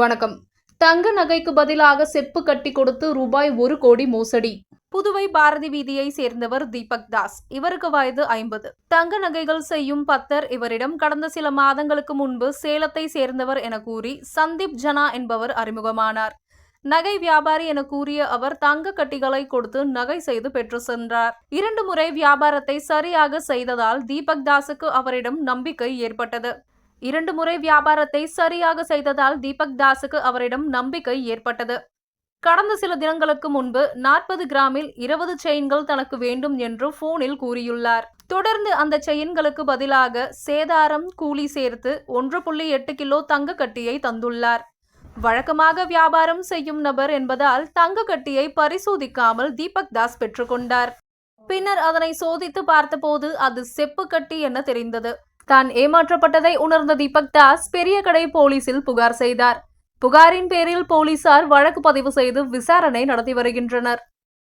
வணக்கம். தங்க நகைக்கு பதிலாக செப்பு கட்டி கொடுத்து ரூபாய் ஒரு கோடி மோசடி. புதுவை பாரதி வீதியை சேர்ந்தவர் தீபக் தாஸ். இவருக்கு வயது ஐம்பது. தங்க நகைகள் செய்யும் பத்தர் இவரிடம் கடந்த சில மாதங்களுக்கு முன்பு சேலத்தை சேர்ந்தவர் என கூறி சந்தீப் ஜனா என்பவர் அறிமுகமானார். நகை வியாபாரி என கூறிய அவர் தங்க கட்டிகளை கொடுத்து நகை செய்து பெற்று சென்றார். இரண்டு முறை வியாபாரத்தை சரியாக செய்ததால் தீபக் தாஸுக்கு அவரிடம் நம்பிக்கை ஏற்பட்டது. இரண்டு முறை வியாபாரத்தை சரியாக செய்ததால் தீபக் தாஸுக்கு அவரிடம் நம்பிக்கை ஏற்பட்டது. கடந்த சில தினங்களுக்கு முன்பு நாற்பது கிராமில் இருபது செயின்கள் தனக்கு வேண்டும் என்று போனில் கூறியுள்ளார். தொடர்ந்து அந்த செயின்களுக்கு பதிலாக சேதாரம் கூலி சேர்த்து ஒன்று புள்ளி எட்டு கிலோ தங்க கட்டியை தந்துள்ளார். வழக்கமாக வியாபாரம் செய்யும் நபர் என்பதால் தங்க கட்டியை பரிசோதிக்காமல் தீபக் தாஸ் பெற்றுக்கொண்டார் பின்னர் அதனை சோதித்து பார்த்தபோது அது செப்பு கட்டி என தெரிந்தது. தான் ஏமாற்றப்பட்டதை உணர்ந்த தீபக் தாஸ் பெரிய கடை போலீசில் புகார் செய்தார். புகாரின் பேரில் போலீசார் வழக்கு பதிவு செய்து விசாரணை நடத்தி வருகின்றனர்.